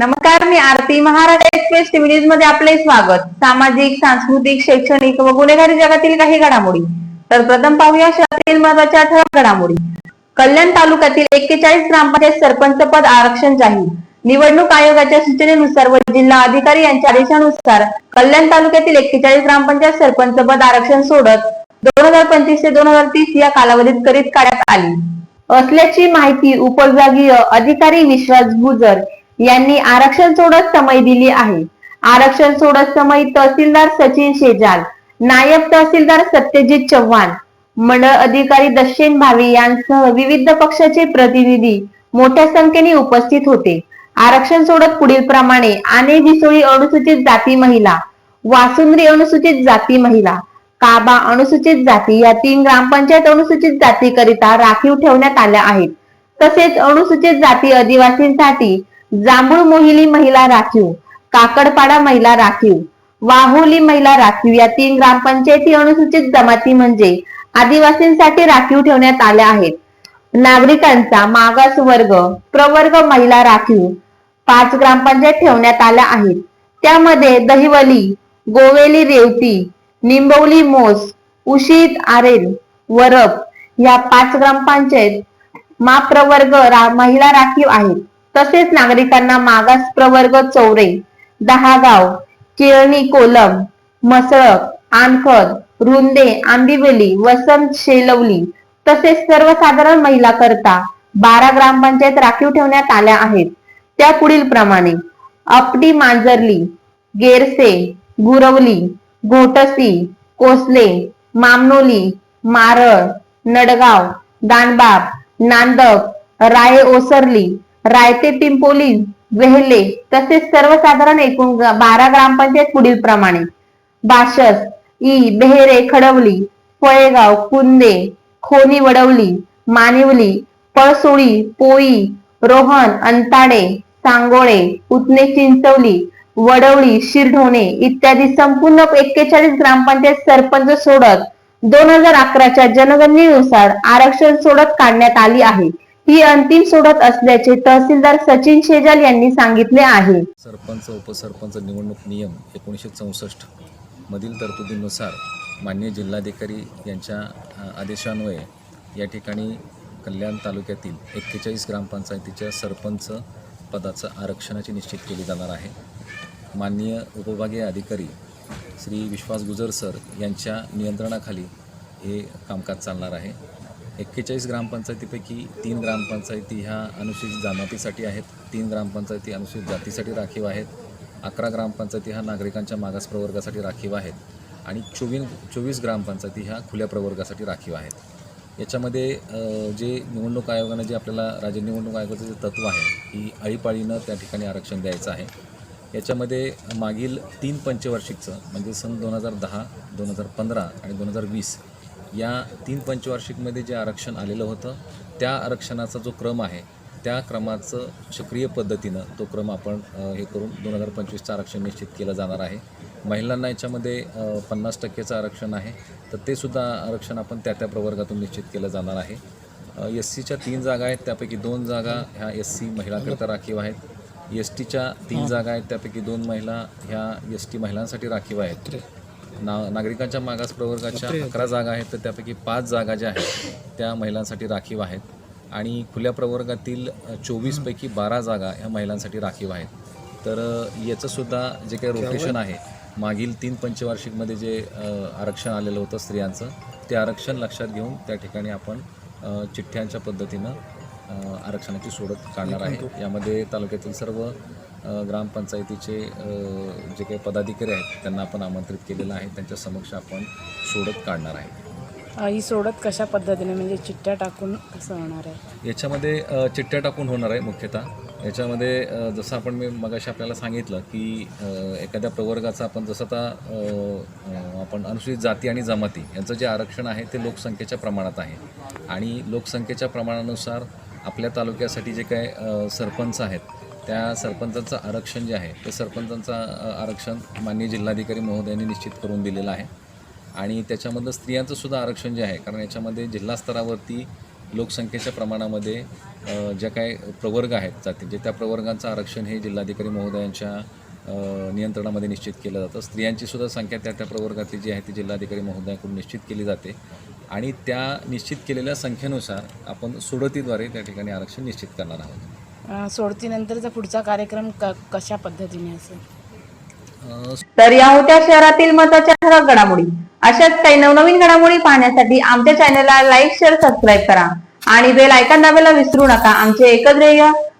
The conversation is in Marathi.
नमस्कार मी आरती महाराज एक्सप्रेस टीव्ही न्यूजमध्ये आपले स्वागत. सामाजिक सांस्कृतिक शैक्षणिक व गुन्हेगारी जगातील काही घडामोडी. तर प्रथम पाहूया शहरातील महत्त्वाच्या ठळक घडामोडी. कल्याण तालुक्यातील एक्केचाळीस ग्रामपंचायत सरपंच पद आरक्षण जाहीर. निवडणूक आयोगाच्या सूचनेनुसार व जिल्हा अधिकारी यांच्या आदेशानुसार कल्याण तालुक्यातील एक्केचाळीस ग्रामपंचायत सरपंच पद आरक्षण सोडत दोन हजार पंचवीस ते दोन हजार तीस या कालावधीत करीत काढण्यात आली. असल्याची माहिती उपविभागीय अधिकारी विश्वास गुजर यांनी आरक्षण सोडत समय दिली आहे. आरक्षण सोडत समय तहसीलदार सचिन शेजाल नायब तहसीलदार सत्यजित चव्हाण मंडळ अधिकारी दक्षिण भावे यांसह विविध पक्षाचे प्रतिनिधी मोठ्या संख्येने उपस्थित होते. आरक्षण सोडत पुढील प्रमाणे आने बिसोळी अनुसूचित जाती महिला वासुंद्री अनुसूचित जाती महिला काबा अनुसूचित जाती या तीन ग्रामपंचायत अनुसूचित जातीकरिता राखीव ठेवण्यात आल्या आहेत. तसेच अनुसूचित जाती आदिवासींसाठी जांभूळ मोहिली महिला राखीव काकडपाडा महिला राखीव वाहुली महिला राखीव या तीन ग्रामपंचायती अनुसूचित जमाती म्हणजे आदिवासींसाठी राखीव ठेवण्यात आल्या आहेत. नागरिकांचा मागास वर्ग प्रवर्ग महिला राखीव पाच ग्रामपंचायत ठेवण्यात आल्या आहेत. त्यामध्ये दहिवली गोवेली रेवती निंबवली मोस उशीत आरेल वरप या पाच ग्रामपंचायत माप्रवर्ग रा, महिला राखीव आहेत. तसेच नागरिकांना मागास प्रवर्ग चौरे दहागाव केळणी कोलम मसळक आणखद रुंदे आंबिवली वसंत शेलवली तसेच सर्वसाधारण महिला करता बारा ग्रामपंचायत राखीव ठेवण्यात आल्या आहेत. त्या पुढील प्रमाणे आपटी मांजरली गेरसे गुरवली घोटसी कोसले मामनोली मारळ नडगाव दानबाब नांदक राये ओसरली रायते पिंपोली वेहले तसेच सर्वसाधारण एकूण बारा ग्रामपंचायत पुढील प्रमाणे. बाशस ई बेहरे खडवली फळेगाव कुंदे खोनी वडवली मानिवली पळसोळी पोई रोहन अंताडे सांगोळे उतने चिंचवली वडवली शिरढोणे इत्यादी संपूर्ण एक्केचाळीस ग्रामपंचायत सरपंच सोडत दोन हजार अकराच्या जनगणनेनुसार आरक्षण सोडत काढण्यात आली आहे. ही अंतिम सोडत असल्याचे तहसीलदार सचिन शेजाल यांनी सांगितले आहे. सरपंच उपसरपंच निवडणूक नियम एकोणीसशे चौसष्ट मधील तरतुदीनुसार मान्य जिल्हाधिकारी यांच्या आदेशान्वये या ठिकाणी कल्याण तालुक्यातील एक्केचाळीस ग्रामपंचायतीच्या सरपंच पदाचं आरक्षणाची निश्चित केली जाणार आहे. माननीय उपविभागीय अधिकारी श्री विश्वास गुजर सर यांच्या नियंत्रणाखाली हे कामकाज चालणार आहे. एक्केचाळीस ग्रामपंचायतीपैकी तीन ग्रामपंचायती ह्या अनुसूचित जमातीसाठी आहेत. तीन ग्रामपंचायती अनुसूचित जातीसाठी राखीव आहेत. अकरा ग्रामपंचायती ह्या नागरिकांच्या मागास प्रवर्गासाठी राखीव आहेत. आणि चोवीस चोवीस ग्रामपंचायती ह्या खुल्या प्रवर्गासाठी राखीव आहेत. याच्यामध्ये जे निवडणूक आयोगानं जे आपल्याला राज्य निवडणूक आयोगाचं जे तत्त्व आहे की आळीपाळीनं त्या ठिकाणी आरक्षण द्यायचं आहे. याच्यामध्ये मागील तीन पंचवार्षिकचं म्हणजे सन दोन हजार दहा दोन हजार पंधरा आणि दोन हजार वीस या तीन पंचवार्षिकमध्ये जे आरक्षण आलेलं होतं त्या आरक्षणाचा जो क्रम आहे त्या क्रमाचं सक्रिय पद्धतीनं तो क्रम आपण हे करून दोन हजार पंचवीसचं आरक्षण निश्चित केलं जाणार आहे. महिलांना याच्यामध्ये पन्नास टक्केचं आरक्षण आहे तर ते सुद्धा आरक्षण आपण त्या त्या प्रवर्गातून निश्चित केलं जाणार आहे. एस सीच्या तीन जागा आहेत त्यापैकी दोन जागा ह्या एस सी महिलाकरिता राखीव आहेत. एस टीच्या तीन जागा आहेत त्यापैकी दोन महिला ह्या एस टी महिलांसाठी राखीव आहेत. ना नागरिकांच्या मागास प्रवर्गाच्या अकरा जागा आहेत तर त्यापैकी पाच जागा ज्या आहेत त्या महिलांसाठी राखीव आहेत. आणि खुल्या प्रवर्गातील चोवीसपैकी बारा जागा ह्या महिलांसाठी राखीव आहेत. तर याचंसुद्धा जे काही रोटेशन आहे मागील तीन पंचवार्षिकमध्ये जे आरक्षण आलेलं होतं स्त्रियांचं ते आरक्षण लक्षात घेऊन त्या ठिकाणी आपण चिठ्ठ्यांच्या पद्धतीनं आरक्षणाची सोडत काढणार आहे. यामध्ये तालुक्यातील सर्व ग्रामपंचायतीचे जे काही पदाधिकारी आहेत त्यांना आपण आमंत्रित केलेलं आहे. त्यांच्या समक्ष आपण सोडत काढणार आहे. ही सोडत कशा पद्धतीने म्हणजे चिठ्ठ्या टाकून कसं होणार आहे? याच्यामध्ये चिठ्ठ्या टाकून होणार आहे मुख्यतः. याच्यामध्ये जसं आपण मी मगाशी आपल्याला सांगितलं की एखाद्या प्रवर्गाचं आपण जसं आता आपण अनुसूचित जाती आणि जमाती यांचं जे आरक्षण आहे ते लोकसंख्येच्या प्रमाणात आहे. आणि लोकसंख्येच्या प्रमाणानुसार आपल्या तालुक्यासाठी जे काय सरपंच आहेत त्या सरपंचांचं आरक्षण जे आहे ते सरपंचांचं आरक्षण माननीय जिल्हाधिकारी महोदयांनी निश्चित करून दिलेलं आहे. आणि त्याच्यामधलं स्त्रियांचं सुद्धा आरक्षण जे आहे कारण याच्यामध्ये जिल्हा स्तरावरती लोकसंख्येच्या प्रमाणामध्ये ज्या काही प्रवर्ग आहेत जातीचे त्या प्रवर्गांचं आरक्षण हे जिल्हाधिकारी महोदयांच्या नियंत्रणामध्ये निश्चित केलं जातं. स्त्रियांची सुद्धा संख्या त्या त्या प्रवर्गातली जी आहे ती जिल्हाधिकारी महोदयांकडून निश्चित केली जाते. आणि त्या निश्चित केलेल्या संख्येनुसार आपण सोडतीद्वारे त्या ठिकाणी आरक्षण निश्चित करणार आहोत. सोडतीनंतरचा पुढचा कार्यक्रम क कशा पद्धतीने असेल? तर या होत्या शहरातील महत्त्वाच्या ठळक घडामोडी. अशाच काही नवनवीन घडामोडी पाहण्यासाठी आमच्या चॅनलला लाईक शेअर सबस्क्राईब करा. आणि बेल आयकॉन दाबायला विसरू नका. आमचे एकच ध्येय